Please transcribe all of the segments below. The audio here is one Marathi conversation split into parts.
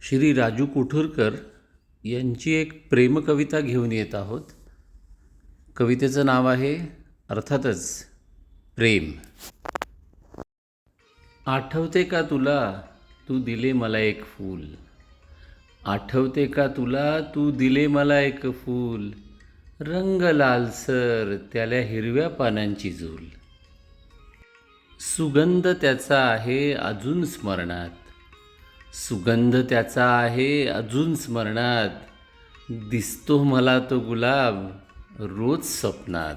श्री राजू कुठूरकर यांची एक प्रेमकविता घेऊन येत आहोत. कवितेचं नाव आहे अर्थातच प्रेम. आठवते का तुला तू दिले मला एक फूल? आठवते का तुला तू दिले मला एक फूल? रंग लालसर त्याला हिरव्या पानांची झूल. सुगंध त्याचा आहे अजून स्मरणात. सुगंध त्याचा आहे अजून स्मरणात. दिसतो मला तो गुलाब रोज स्वप्नात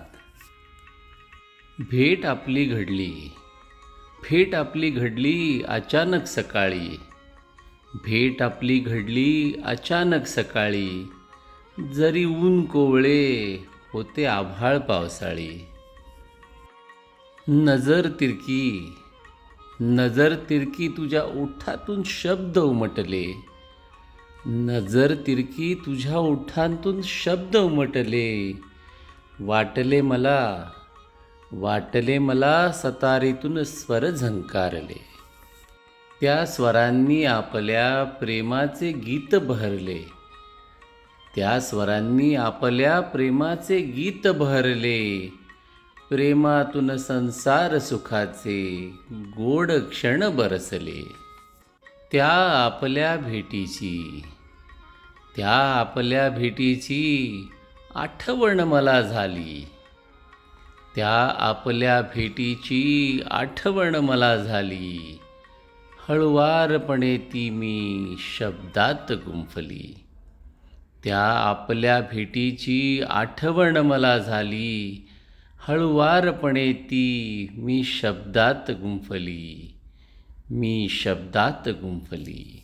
भेट आपली घडली भेट आपली घडली अचानक सकाळी. भेट आपली घडली अचानक सकाळी जरी ऊन कोवळे होते आभाळ पावसाळी. नजर तिरकी नजर तिरकी तुझ्या ओठातून शब्द उमटले. नजर तिरकी तुझ्या ओठांतून शब्द उमटले. वाटले मला वाटले मला सतारीतून स्वर झंकारले. त्या स्वरांनी आपल्या प्रेमाचे गीत बहरले. त्या स्वरांनी आपल्या प्रेमाचे गीत बहरले. प्रेमातून संसार सुखाचे गोड क्षण बरसले. त्या आपल्या भेटीची त्या आपल्या भेटीची आठवण मला झाली. त्या आपल्या भेटीची आठवण मला झाली. हळुवारपणे ती मी शब्दात गुंफली. त्या आपल्या भेटीची आठवण मला झाली. हळुवारपणे ती मी शब्दात गुंफली मी शब्दात गुंफली.